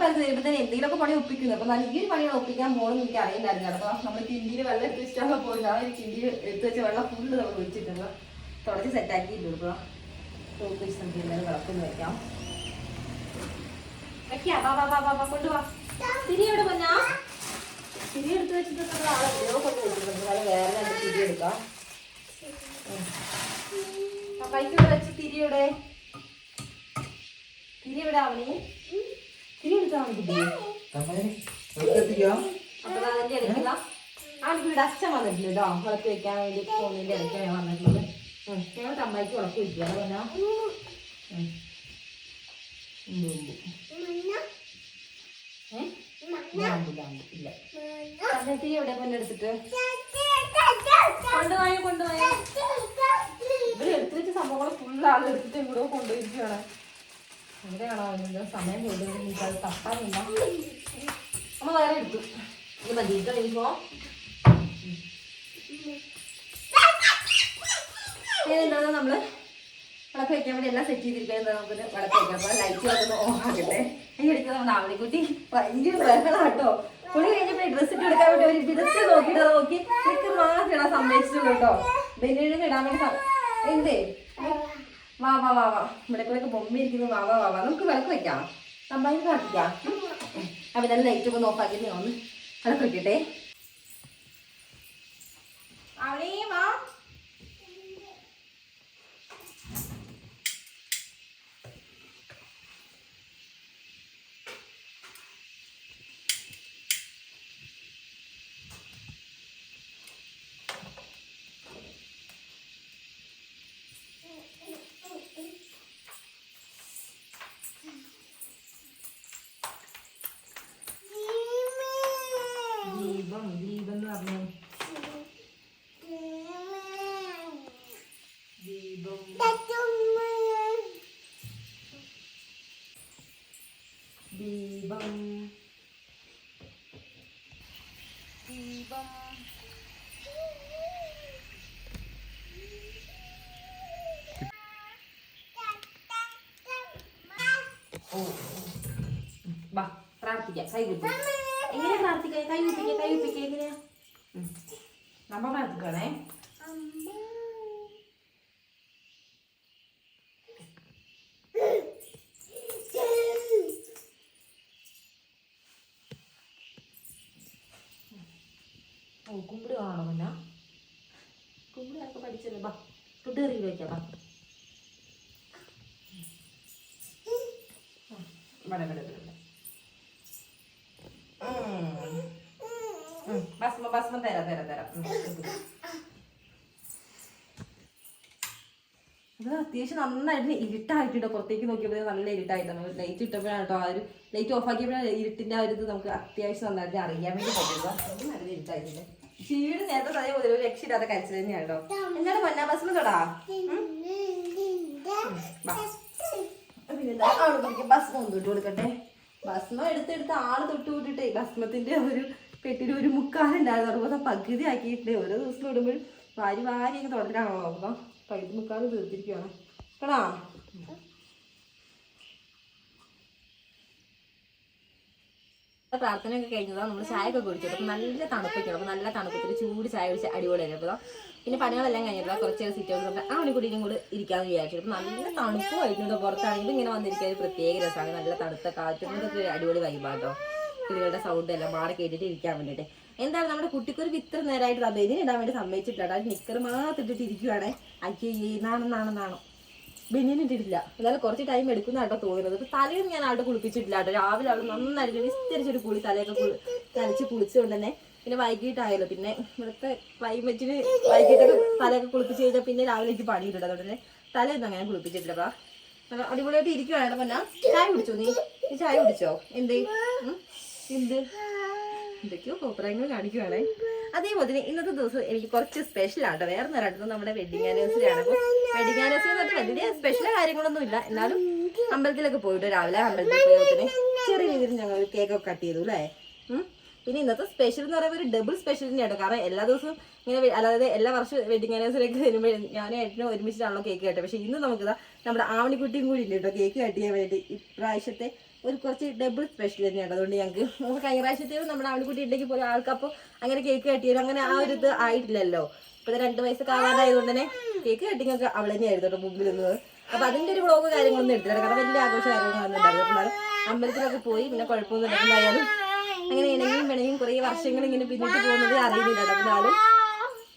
ഉറപ്പായിരുന്നു വരുമ്പോൾ എന്തെങ്കിലുമൊക്കെ പണി ഒപ്പിക്കുന്നു. അപ്പോൾ നല്ല ഈ ഒരു പണികൾ ഒപ്പിക്കാൻ പോകണമെന്ന് എനിക്ക് അറിയില്ലായിരുന്നു. അപ്പോൾ നമ്മൾ കിണ്ടിയിൽ വെള്ളം എടുത്ത് വെച്ചിട്ടാണ് പോയത് ആ ഒരു കിണ്ടിയിൽ എടുത്ത് വെച്ച വെള്ളം ഫുള്ള് നമ്മൾ ഒഴിച്ചിട്ടുണ്ട് തുടച്ച് സെറ്റാക്കിയിട്ടുണ്ട് ഇപ്പോൾ തോക്ക് വെച്ച് നമുക്ക് എല്ലാവരും വിളക്കൊന്ന് വെക്കാം. വാ വാ വാ വാ വാ. തിരി തിരി എടുത്ത് വെച്ചിട്ട് നമ്മൾ വേറെ രണ്ട് തിരി എടുക്കാം. പൈസ വെച്ച് തിരിയുടെ തിരി എവിടെ അവണി തിരി എടുത്താൽ ഇവിടെ അച്ഛൻ വന്നിട്ടുണ്ട് കേട്ടോ വിളക്ക് വെക്കാൻ വേണ്ടി പോകുന്നതിന്റെ ഇടയ്ക്ക് ഞാൻ വന്നിട്ടുണ്ട് ഉം. ഞങ്ങൾ തമ്മായിക്ക് വിളക്ക് വെക്കുക. പറഞ്ഞാ. ഇല്ല തിരി എവിടെ പൊന്നെടുത്തിട്ട് കൊണ്ടുപോയോ കൊണ്ടുപോയോ ഇവർ എടുത്തു വെച്ച സംഭവങ്ങൾ ഫുൾ ആൾ എടുത്തിട്ട് ഇവിടെ കൊണ്ടുപോയിരിക്കുകയാണ് എവിടെയാണോ അതിന്റെ സമയം പോയിട്ട് എനിക്ക് തപ്പാനില്ല അമ്മ വേറെ എടുത്തു. ഇത് മതി. ഇത് കഴിയുമ്പോ എന്താണ് നമ്മൾ വിളക്ക് വയ്ക്കാൻ വേണ്ടി എല്ലാം സെറ്റ് ചെയ്തിരിക്കുന്നത് നമുക്ക് വിളക്ക് വയ്ക്കാം അപ്പൊ ലൈറ്റ് ഒന്ന് ഓൺ ആക്കട്ടെ. അതിന്റെ ഇടയ്ക്ക് നമ്മുടെ ആവണിക്കുട്ടി. ഭയങ്കര ബഹളം കേട്ടോ കുളി കഴിഞ്ഞപ്പോ ഡ്രസ്സ് ഇട്ട് എടുക്കാൻ വേണ്ടി ഒരു വിധത്തിൽ നോക്കിയിട്ട്? നോക്കി. എനിക്ക് മാത്രം ഇടാൻ സമ്മതിച്ചിട്ടുള്ളൂ കേട്ടോ. ബെന്നിന് ഇടാൻ വേണ്ടി എന്തേ? വാ വാ വാ വാ. ഇവിടെ കൂടെ ബൊമ്മ ഇരിക്കുന്നു വാ വാ വാ വാ. നമുക്ക് വിളക്ക് വെക്കാം. നന്നായി കാണിക്കാം. അപ്പൊ ഇതെല്ലാം ലൈറ്റ് ഒന്ന് വിളക്ക് വെക്കട്ടെ. അവളേ പ്രാർത്ഥിക്കാം. കൈ കുത്തി എങ്ങനെ പ്രാർത്ഥിക്കാം? കൈ കുത്തിക്കുക കൈ കുത്തിക്കുക എങ്ങനെയാ. നമ്മ പ്രാർത്ഥിക്കണേ ഓ കുമ്പിട് കാണോ പിന്നെ കുമ്പിടൊക്കെ പഠിച്ചല്ലോ ബാ ഫുഡ് കറി വയ്ക്കാം ബാ ഇവിടെ ഇവിടെ ഇവിടെ ഇവിടെ. ഉം. ഉം. ഭസ്മ ഭസ്മം തരാം തരാം തരാം ഉം, എടുക്ക്. അത് അത്യാവശ്യം നന്നായിട്ട് ഇരുട്ടായിട്ടുണ്ട്. പുറത്തേക്ക് നോക്കിയപ്പോൾ നല്ല ഇരുട്ടായിട്ടാണ് ലൈറ്റ് ഇട്ടപ്പോഴാണ് കേട്ടോ ആ ഒരു ലൈറ്റ് ഓഫ് ആക്കിയപ്പോഴാണ് ഇരുട്ടിന്റെ ആ ഒരു ഇത് നമുക്ക് അത്യാവശ്യം നന്നായിട്ട് അറിയാൻ വേണ്ടി പറ്റുക നല്ല ഇരുട്ടായിട്ടുണ്ട്. ചീട് നേരത്തെ തന്നെ മുതൽ ഒരു രക്ഷയില്ലാത്ത കരച്ചിൽ തന്നെയാണ് കേട്ടോ എന്നാലും മന്നാ ബസ്സിൽ തൊടാ? പിന്നെന്താ ഒന്ന് തൊട്ട് കൊടുക്കട്ടെ. ഭസ്മം എടുത്തെടുത്ത് ആൾ തൊട്ട് വിട്ടിട്ടേ ഭസ്മത്തിന്റെ ഒരു പെട്ടിൽ ഒരു മുക്കാലുണ്ടായിരുന്നു അതുപോലെ പകുതി ആക്കിയിട്ട് ഓരോ ദിവസം ഇടുമ്പോഴും വാരി വാരി ഒക്കെ തുടരാണോ? നോക്കാം പകുതി മുക്കാൽ തീർത്തിരിക്കുകയാണ് കേടാ. പ്രാർത്ഥനയൊക്കെ കഴിഞ്ഞതാ നമ്മൾ ചായ ഒക്കെ കുടിച്ചത് അപ്പം നല്ല തണുപ്പൊക്കെ അപ്പോൾ നല്ല തണുപ്പത്തിൽ ചൂട് ചായ കുടിച്ച് അടിപൊളിയായിരുന്നു. അപ്പോൾ പിന്നെ പണികളെല്ലാം കഴിഞ്ഞപ്പോൾ കുറച്ച് നേരം സിറ്റ് ഔട്ട് ആ മണിക്കൂടിയും കൂടി ഇരിക്കാമെന്ന് വിചാരിച്ചു. അപ്പം നല്ല തണുപ്പമായിട്ടുണ്ട് പുറത്താണെങ്കിൽ ഇങ്ങനെ വന്നിരിക്കാൻ പ്രത്യേക രസമാണ്. നല്ല തണുത്ത കാറ്റും അടിപൊളി വൈബാട്ടോ കിളികളുടെ സൗണ്ട് എല്ലാം മാറി കേട്ടിട്ട് ഇരിക്കാൻ വേണ്ടിയിട്ട് എന്താണ് നമ്മുടെ കുട്ടിക്കൊരു വിത്ര നേരമായിട്ട് ബെനിന് ഇടാൻ വേണ്ടി സമ്മതിച്ചിട്ടില്ല നിക്കർ മാത്രം ഇരിക്കുവാണേ. അയ്യേ നാണം ബെന്നിന് ഇട്ടിട്ടില്ല. എന്നാലും കുറച്ച് ടൈം എടുക്കുന്ന കേട്ടോ തോന്നുന്നത്. ഇപ്പൊ തലയൊന്നും ഞാൻ ആളുടെ കുളിപ്പിച്ചിട്ടില്ല കേട്ടോ. രാവിലെ അവൾ നന്നായിട്ട് വിസ്തരിച്ചൊരു കുളി തലയൊക്കെ തലച്ച് കുളിച്ചുകൊണ്ട് തന്നെ പിന്നെ വൈകിട്ടായല്ലോ. പിന്നെ ഇവിടുത്തെ ക്ലൈമറ്റിന് വൈകിട്ടൊക്കെ തലയൊക്കെ കുളിപ്പിച്ച് കഴിഞ്ഞാൽ പിന്നെ രാവിലെ എനിക്ക് പണിയിട്ടുണ്ട് അതുകൊണ്ട് തന്നെ തലയൊന്നും അങ്ങനെ കുളിപ്പിച്ചിട്ടില്ല. അപ്പൊ അടിപൊളിയായിട്ട് ഇരിക്കുവാണ് പിന്നെ. ചായ കുടിച്ചോ നീ? ചായ കുടിച്ചോ? എന്തേ? എന്ത്? എന്തൊക്കെയോ പ്രായങ്ങൾ കാണിക്കുവാണേ. അതേപോലെ തന്നെ ഇന്നത്തെ ദിവസം എനിക്ക് കുറച്ച് സ്പെഷ്യൽ ആട്ടോ. വേറെ നേരം നമ്മുടെ വെഡിങ് ആനിവേഴ്സറി ആണ്. അപ്പോൾ വെഡിങ് ആനിവേഴ്സറി വലിയ സ്പെഷ്യൽ കാര്യങ്ങളൊന്നും ഇല്ല. എന്നാലും അമ്പലത്തിലൊക്കെ പോയിട്ട് രാവിലെ അമ്പലത്തിൽ പോയതിന് ചെറിയ രീതിയിൽ ഞങ്ങൾ കേക്കൊക്കെ കട്ട് ചെയ്തു അല്ലേ? പിന്നെ ഇന്നത്തെ സ്പെഷ്യൽ എന്ന് പറയുമ്പോൾ ഒരു ഡബിൾ സ്പെഷ്യൽ തന്നെയാണ് കാരണം എല്ലാ ദിവസവും ഇങ്ങനെ അതായത് എല്ലാ വർഷം വെഡിങ് ആനിവേഴ്സറി ഒക്കെ വരുമ്പോൾ ഞാനും ഏട്ടനും ഒരുമിച്ചിട്ടാണല്ലോ കേക്ക് കട്ടെ പക്ഷേ ഇന്ന് നമുക്കിതാ നമ്മുടെ ആവണിക്കുട്ടിയും കൂടി ഇല്ല കേട്ടോ കേക്ക് കട്ട് ചെയ്യാൻ വേണ്ടി ഇപ്രാവശ്യത്തെ ഒരു കുറച്ച് ഡബിൾ സ്പെഷ്യൽ തന്നെയാണ്. അതുകൊണ്ട് ഞങ്ങൾക്ക് കഴിഞ്ഞ പ്രാവശ്യത്തെ നമ്മുടെ ആൺകുട്ടി ഉണ്ടെങ്കിൽ പോലും ആൾക്കപ്പോൾ അങ്ങനെ കേക്ക് കട്ടിയത് അങ്ങനെ ആ ഒരു ഇത് ആയിട്ടില്ലല്ലോ. ഇപ്പൊ രണ്ട് വയസ്സ് കാണാതായതുകൊണ്ട് തന്നെ കേക്ക് കട്ടിങ് ഒക്കെ അവൾ തന്നെയായിരുന്നു കേട്ടോ മുമ്പിൽ നിന്നത് അപ്പൊ അതിന്റെ ഒരു വ്ളോഗ് കാര്യങ്ങളൊന്നും എടുത്തില്ല കാരണം വലിയ ആഘോഷ കാര്യങ്ങളൊന്നും അമ്പലത്തിലൊക്കെ പോയി പിന്നെ കുഴപ്പമൊന്നും ഉണ്ടായാലും അങ്ങനെ ഇണങ്ങിയും പിണങ്ങിയും കുറേ വർഷങ്ങൾ ഇങ്ങനെ പിന്നിട്ട് പോകുന്നത് അറിയുന്നില്ല കേട്ടോ. എന്നാലും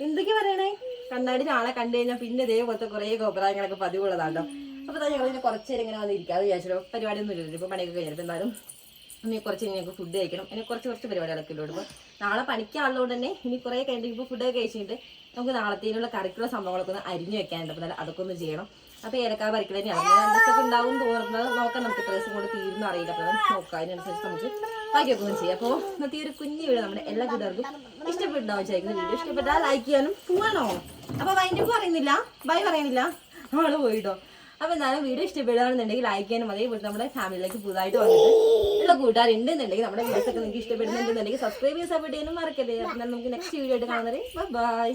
എന്തൊക്കെ പറയണേ? കണ്ണാടി നാളെ കണ്ടു കഴിഞ്ഞാൽ പിന്നെ ഇതേപോലത്തെ കുറേ കോപ്രായങ്ങളൊക്കെ പതിവുള്ളതാട്ടോ അപ്പൊ തന്നെ ഞങ്ങൾ ഇങ്ങനെ കുറച്ച് നേരം ഇങ്ങനെ വന്ന് ഇരിക്കാതെ വിചാരിച്ചോ പരിപാടിയൊന്നും ഇല്ലല്ലോ. ഇപ്പൊ പണിയൊക്കെ കഴിഞ്ഞിട്ട് എന്തായാലും ഇനി കുറച്ച് ഞങ്ങൾക്ക് ഫുഡ് കഴിക്കണം. ഇനി കുറച്ച് കുറച്ച് പരിപാടികളൊക്കെ ഉള്ളൂ. നാളെ പണിക്കാനുള്ളതുകൊണ്ട് തന്നെ ഇനി കുറേ കഴിഞ്ഞിട്ട് ഫുഡ് ഫുഡൊക്കെ കഴിച്ചിട്ട് നമുക്ക് നാളത്തേനുള്ള കറിക്കുള്ള സംഭവങ്ങളൊക്കെ ഒന്ന് അരിഞ്ഞു വെക്കാനുണ്ട്. അപ്പോൾ അതൊക്കെ ഒന്ന് ചെയ്യണം. അപ്പോൾ ഏലക്കാ പരിക്കൽ തന്നെയാണ്. എന്തൊക്കെ ഉണ്ടാവും തോന്നുന്നത് നോക്കാം. നമുക്ക് ഇത്ര ദിവസം കൊണ്ട് തീരുന്ന അറിയില്ല. അപ്പോൾ അത് നോക്കാം. അതിനനുസരിച്ച് നമുക്ക് ബാക്കിയൊക്കെ ഒന്ന് ചെയ്യാം. അപ്പോൾ ഇന്നത്തെ ഒരു കുഞ്ഞു വീഡിയോ നമ്മുടെ എല്ലാ കൂട്ടുകാർക്കും ഇഷ്ടപ്പെട്ടുണ്ടാവും വിചാരിക്കുന്ന. വീഡിയോ ഇഷ്ടപ്പെട്ടാൽ ലൈക്ക് ചെയ്യാനും പോവാണോ? അപ്പോൾ വൈൻഡപ്പ് പറയുന്നില്ല. ബൈ പറയുന്നില്ല. ആൾ പോയിട്ടോ. അപ്പോൾ എന്നാലും വീഡിയോ ഇഷ്ടപ്പെടുകയാണെന്നുണ്ടെങ്കിൽ ലൈക്ക് ചെയ്യാനും അതേപോലെ നമ്മുടെ ഫാമിലിയിലേക്ക് പുതുതായിട്ട് വന്നിട്ട് ഉള്ള കൂട്ടുകാരുണ്ടെന്നുണ്ടെങ്കിൽ നമ്മുടെ വീഡിയോസ് ഒക്കെ നിങ്ങൾക്ക് ഇഷ്ടപ്പെടുന്നുണ്ടെന്നുണ്ടെങ്കിൽ സബ്സ്ക്രൈബ് ചെയ്യാൻ സപ്പോർട്ട് ചെയ്യാനും മറക്കല്ലേ. അപ്പോൾ നമുക്ക് നെക്സ്റ്റ് വീഡിയോ ആയിട്ട് കാണുന്നത് ബൈ